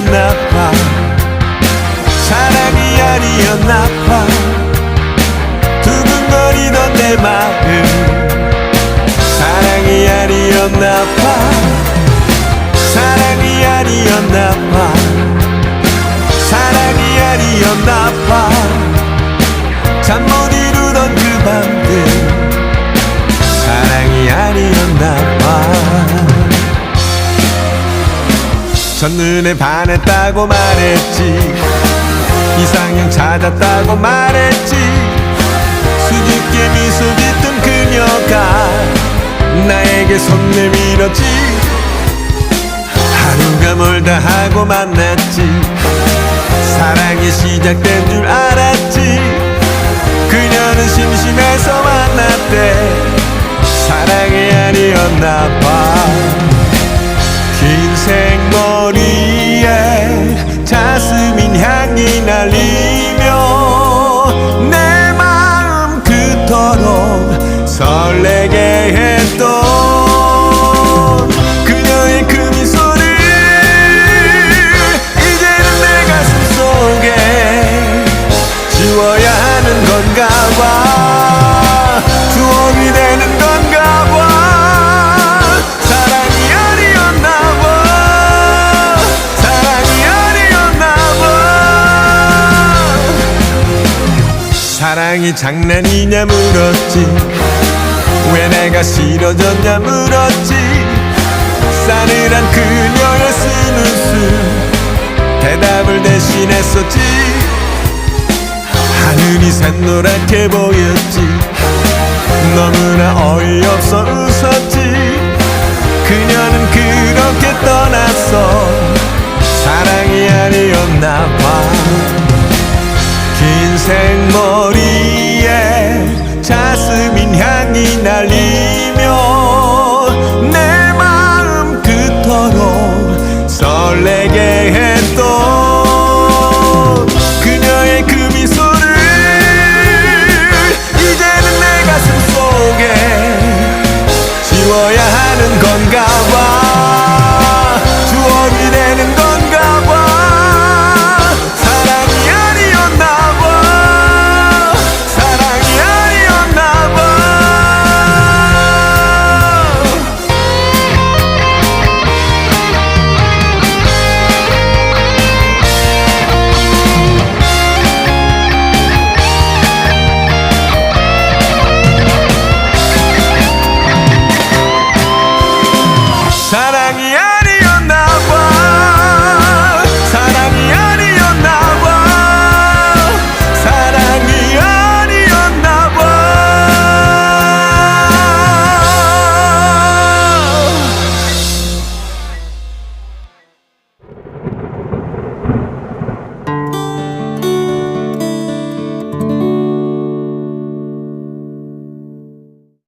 아니었나 봐. 사랑이 아니었나 봐. 두근거리던 내 마음. 사랑이 아니었나 봐. 사랑이 아니었나 봐 첫눈에 반했다고 말했지. 이상형 찾았다고 말했지. 수줍게 미소 짓던 그녀가 나에게 손 내밀었지. 하루가 멀다 하고 만났지. 사랑이 시작된 줄 알았지. 그녀는 심심해서 만났대. 사랑이 아니었나 봐 날리며 내 마음 그토록 설레게 했던 그녀의 그 미소를 이제는 내 가슴 속에 지워야 하는 건가 봐 사랑이 장난이냐 물었지. 왜 내가 싫어졌냐 물었지. 싸늘한 그녀의 쓴 웃음 대답을 대신했었지. 하늘이 샛노랗게 보였지. 너무나 어이없어 웃었지. 그녀는 그렇게 떠났어. 사랑이 아니었나 봐긴 생머 건가 봐 Mariani on that one.